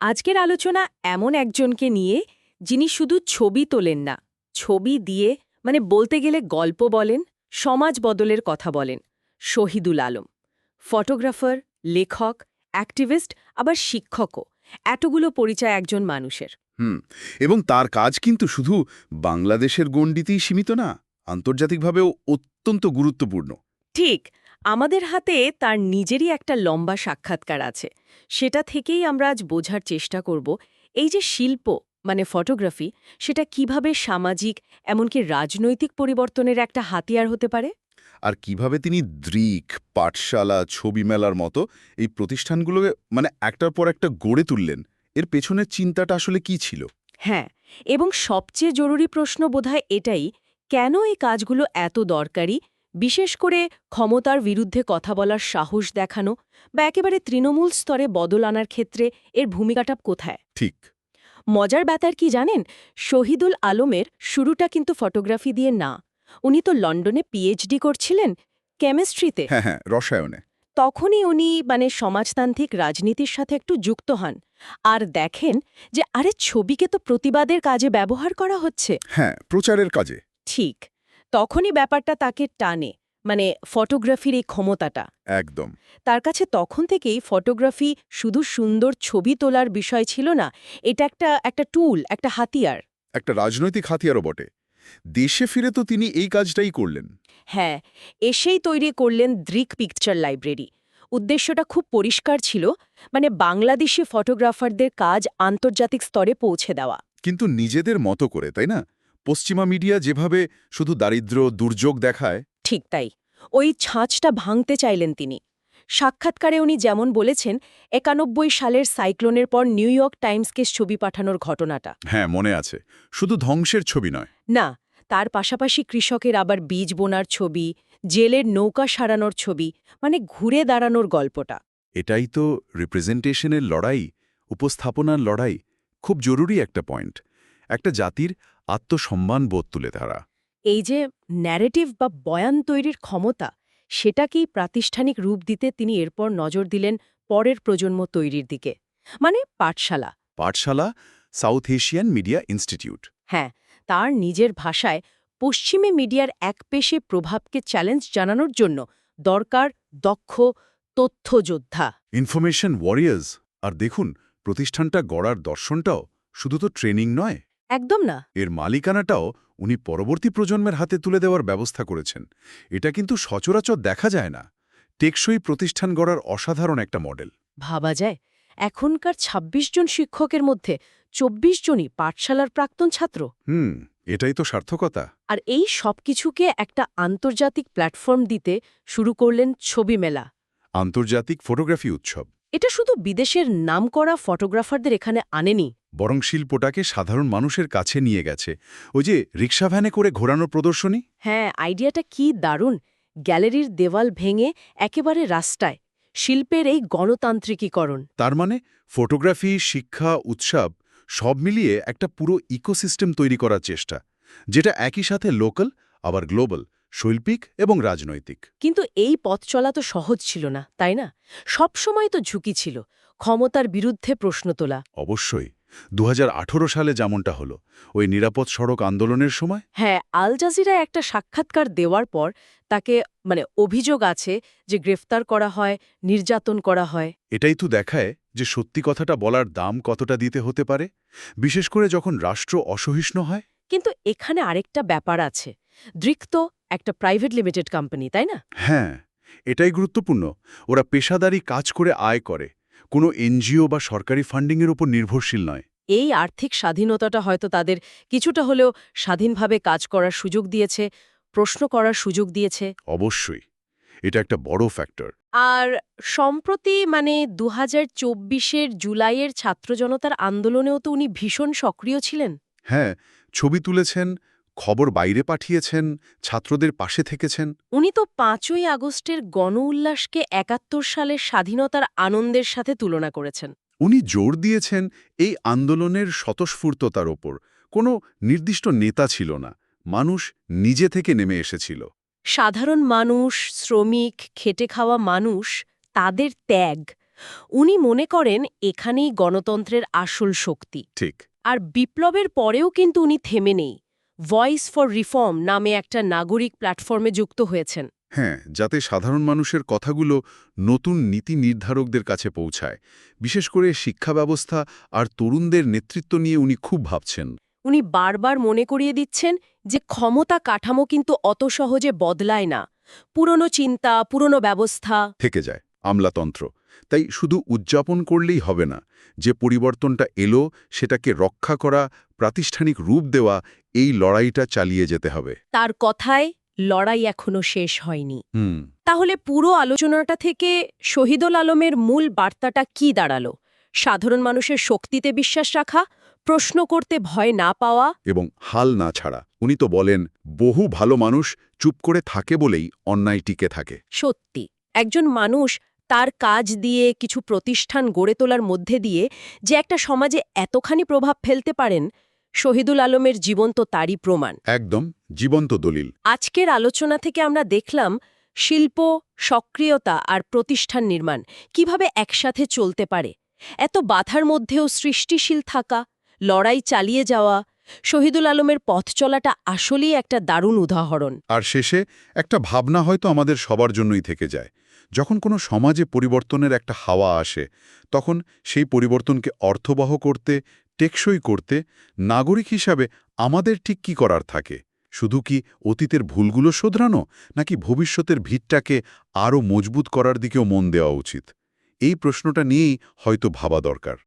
আজকের আলোচনা এমন একজনকে নিয়ে যিনি শুধু ছবি তোলেন না ছবি দিয়ে মানে বলতে গেলে গল্প বলেন সমাজ বদলের কথা বলেন শহীদুল আলম। ফটোগ্রাফার লেখক অ্যাক্টিভিস্ট আবার শিক্ষকও এতগুলো পরিচয় একজন মানুষের। হুম এবং তার কাজ কিন্তু শুধু বাংলাদেশের গণ্ডিতেই সীমিত না আন্তর্জাতিকভাবেও অত্যন্ত গুরুত্বপূর্ণ। ঠিক আমাদের হাতে তার নিজেরই একটা লম্বা সাক্ষাৎকার আছে। সেটা থেকেই আমরা আজ বোঝার চেষ্টা করব এই যে শিল্প মানে ফটোগ্রাফি সেটা কীভাবে সামাজিক এমনকি রাজনৈতিক পরিবর্তনের একটা হাতিয়ার হতে পারে? আর কীভাবে তিনি দ্রিক পাঠশালা ছবি মেলার মতো এই প্রতিষ্ঠানগুলোকে মানে একটার পর একটা গড়ে তুললেন এর পেছনের চিন্তাটা আসলে কি ছিল? হ্যাঁ এবং সবচেয়ে জরুরি প্রশ্ন বোধহয় এটাই কেন এই কাজগুলো এত দরকারি বিশেষ করে ক্ষমতার বিরুদ্ধে কথা বলার সাহস দেখানো বা একেবারে তৃণমূল স্তরে বদল আনার ক্ষেত্রে এর ভূমিকাটা কোথায়? ঠিক। মজার ব্যাপার কি জানেন? শহীদুল আলমের শুরুটা কিন্তু ফটোগ্রাফি দিয়ে না। উনি তো লন্ডনে পিএইচডি করছিলেন কেমিস্ট্রিতে। হ্যাঁ হ্যাঁ রসায়নে। তখনই উনি মানে সমাজতান্ত্রিক রাজনীতির সাথে একটু যুক্ত হন। আর দেখেন যে আরে ছবিকে তো প্রতিবাদের কাজে ব্যবহার করা হচ্ছে। হ্যাঁ প্রচারের কাজে। ঠিক। তখনই ব্যাপারটা তাকে টানে মানে ফটোগ্রাফির এই ক্ষমতাটা। একদম। তার কাছে তখন থেকেই ফটোগ্রাফি শুধু সুন্দর ছবি তোলার বিষয় ছিল না এটা একটা একটা টুল একটা হাতিয়ার। একটা রাজনৈতিক হাতিয়ারও বটে। দেশে ফিরে তো তিনি এই কাজটাই করলেন। হ্যাঁ এসেই তৈরি করলেন দ্রিক পিকচার লাইব্রেরি। উদ্দেশ্যটা খুব পরিষ্কার ছিল মানে বাংলাদেশি ফটোগ্রাফারদের কাজ আন্তর্জাতিক স্তরে পৌঁছে দেওয়া। কিন্তু নিজেদের মতো করে তাই না? পশ্চিমা মিডিয়া যেভাবে শুধু দারিদ্র্য দুর্যোগ দেখায়। ঠিক তাই। ওই ছাঁচটা ভাঙতে চাইলেন তিনি। সাক্ষাৎকারে উনি যেমন বলেছেন একানব্বই সালের সাইক্লোনের পর নিউ ইয়র্ক টাইমসকে ছবি পাঠানোর ঘটনাটা। হ্যাঁ মনে আছে। শুধু ধ্বংসের ছবি নয়। না তার পাশাপাশি কৃষকের আবার বীজ বোনার ছবি জেলের নৌকা সারানোর ছবি মানে ঘুরে দাঁড়ানোর গল্পটা। এটাই তো রিপ্রেজেন্টেশনের লড়াই উপস্থাপনার লড়াই। খুব জরুরি একটা পয়েন্ট একটা জাতির আত্মসম্মান বোধ তুলে ধরা। এই যে ন্যারেটিভ বা বয়ান তৈরির ক্ষমতা সেটাকেই প্রাতিষ্ঠানিক রূপ দিতে তিনি এরপর নজর দিলেন পরের প্রজন্ম তৈরির দিকে। মানে পাঠশালা। পাঠশালা সাউথ এশিয়ান মিডিয়া ইনস্টিটিউট হ্যাঁ তার নিজের ভাষায় পশ্চিমে মিডিয়ার একপেশে প্রভাবকে চ্যালেঞ্জ জানানোর জন্য দরকার দক্ষ তথ্যযোদ্ধা। ইনফরমেশন ওয়ারিয়ার্স আর দেখুন প্রতিষ্ঠানটা গড়ার দর্শনটাও শুধু তো ট্রেনিং নয়। একদম না। এর মালিকানাটাও উনি পরবর্তী প্রজন্মের হাতে তুলে দেওয়ার ব্যবস্থা করেছেন। এটা কিন্তু সচরাচর দেখা যায় না। টেকসই প্রতিষ্ঠান গড়ার অসাধারণ একটা মডেল। ভাবা যায় এখনকার ২৬ জন শিক্ষকের মধ্যে ২৪ জনই পাঠশালার প্রাক্তন ছাত্র। হুম এটাই তো সার্থকতা। আর এই সব কিছুকে একটা আন্তর্জাতিক প্ল্যাটফর্ম দিতে শুরু করলেন ছবি মেলা। আন্তর্জাতিক ফটোগ্রাফি উৎসব। এটা শুধু বিদেশের নামকরা ফটোগ্রাফারদের এখানে আনেনি। বরং শিল্পটাকে সাধারণ মানুষের কাছে নিয়ে গেছে। ওই যে রিক্সা ভ্যানে করে ঘোরানোর প্রদর্শনী? হ্যাঁ আইডিয়াটা কি দারুণ। গ্যালারির দেওয়াল ভেঙে একেবারে রাস্তায়। শিল্পের এই গণতান্ত্রিকীকরণ। তার মানে ফটোগ্রাফি শিক্ষা উৎসব সব মিলিয়ে একটা পুরো ইকোসিস্টেম তৈরি করার চেষ্টা। যেটা একই সাথে লোকাল আবার গ্লোবাল। শৈল্পিক এবং রাজনৈতিক। কিন্তু এই পথ চলা তো সহজ ছিল না তাই না? সব সময় তো ঝুঁকি ছিল ক্ষমতার বিরুদ্ধে প্রশ্ন তোলা। অবশ্যই। দু হাজার আঠারো সালে যেমনটা হলো ওই নিরাপদ সড়ক আন্দোলনের সময়? হ্যাঁ আল জাজিরায় একটা সাক্ষাৎকার দেওয়ার পর তাকে মানে অভিযোগ আছে যে গ্রেফতার করা হয় নির্যাতন করা হয়। এটাই তো দেখায় যে সত্যি কথাটা বলার দাম কতটা দিতে হতে পারে বিশেষ করে যখন রাষ্ট্র অসহিষ্ণু হয়। কিন্তু এখানে আরেকটা ব্যাপার আছে দৃক্ত একটা প্রাইভেট লিমিটেড কোম্পানি তাই না? হ্যাঁ এটাই গুরুত্বপূর্ণ। ওরা পেশাদারি কাজ করে আয় করে। কোনো এনজিও বা সরকারি ফান্ডিংয়ের উপর নির্ভরশীল নয়। এই আর্থিক স্বাধীনতাটা হয়তো তাদের কিছুটা হলেও স্বাধীনভাবে কাজ করার সুযোগ দিয়েছে প্রশ্ন করার সুযোগ দিয়েছে। অবশ্যই এটা একটা বড় ফ্যাক্টর আর সম্প্রতি মানে দু হাজার জুলাইয়ের ছাত্র জনতার আন্দোলনেও তো উনি ভীষণ সক্রিয় ছিলেন। হ্যাঁ ছবি তুলেছেন খবর বাইরে পাঠিয়েছেন ছাত্রদের পাশে থেকেছেন। উনি তো পাঁচই আগস্টের গণ উল্লাসকে একাত্তর সালের স্বাধীনতার আনন্দের সাথে তুলনা করেছেন। উনি জোর দিয়েছেন এই আন্দোলনের স্বতঃস্ফূর্ততার ওপর। কোনো নির্দিষ্ট নেতা ছিল না মানুষ নিজে থেকে নেমে এসেছিল। সাধারণ মানুষ শ্রমিক খেটে খাওয়া মানুষ তাদের ত্যাগ। উনি মনে করেন এখানেই গণতন্ত্রের আসল শক্তি। ঠিক। আর বিপ্লবের পরেও কিন্তু উনি থেমে নেই। ভয়েস ফর রিফর্ম নামে একটা নাগরিক প্ল্যাটফর্মে যুক্ত হয়েছেন। হ্যাঁ যাতে সাধারণ মানুষের কথাগুলো নতুন নীতি নির্ধারকদের কাছে পৌঁছায়। বিশেষ করে শিক্ষা ব্যবস্থা আর তরুণদের নেতৃত্ব নিয়ে উনি খুব ভাবছেন। উনি বারবার মনে করিয়ে দিচ্ছেন যে ক্ষমতা কাঠামো কিন্তু অত সহজে বদলায় না। পুরনো চিন্তা পুরনো ব্যবস্থা। থেকে যায় আমলাতন্ত্র। তাই শুধু উদযাপন করলেই হবে না যে পরিবর্তনটা এলো সেটাকে রক্ষা করা প্রাতিষ্ঠানিক রূপ দেওয়া এই লড়াইটা চালিয়ে যেতে হবে। তার কথায় লড়াই এখনও শেষ হয়নি। তাহলে পুরো আলোচনাটা থেকে শহীদুল আলমের মূল বার্তাটা কি দাঁড়াল? সাধারণ মানুষের শক্তিতে বিশ্বাস রাখা প্রশ্ন করতে ভয় না পাওয়া? এবং হাল না ছাড়া। উনি তো বলেন বহু ভালো মানুষ চুপ করে থাকে বলেই অন্যায় টিকে থাকে। সত্যি একজন মানুষ তার কাজ দিয়ে কিছু প্রতিষ্ঠান গড়ে তোলার মধ্যে দিয়ে যে একটা সমাজে এতখানি প্রভাব ফেলতে পারেন শহীদুল আলমের জীবন তো তারই প্রমাণ। একদম জীবন্ত দলিল। আজকের আলোচনা থেকে আমরা দেখলাম শিল্প সক্রিয়তা আর প্রতিষ্ঠান নির্মাণ কীভাবে একসাথে চলতে পারে। এত বাধার মধ্যেও সৃষ্টিশীল থাকা লড়াই চালিয়ে যাওয়া শহীদুল আলমের পথ চলাটা আসলেই একটা দারুণ উদাহরণ। আর শেষে একটা ভাবনা হয়তো আমাদের সবার জন্যই থেকে যায়। যখন কোনো সমাজে পরিবর্তনের একটা হাওয়া আসে তখন সেই পরিবর্তনকে অর্থবহ করতে টেকসই করতে নাগরিক হিসাবে আমাদের ঠিক কী করার থাকে? শুধু কি অতীতের ভুলগুলো শোধরানো, নাকি ভবিষ্যতের ভিতটাকে আরও মজবুত করার দিকেও মন দেওয়া উচিত? এই প্রশ্নটা নিয়েই হয়তো ভাবা দরকার।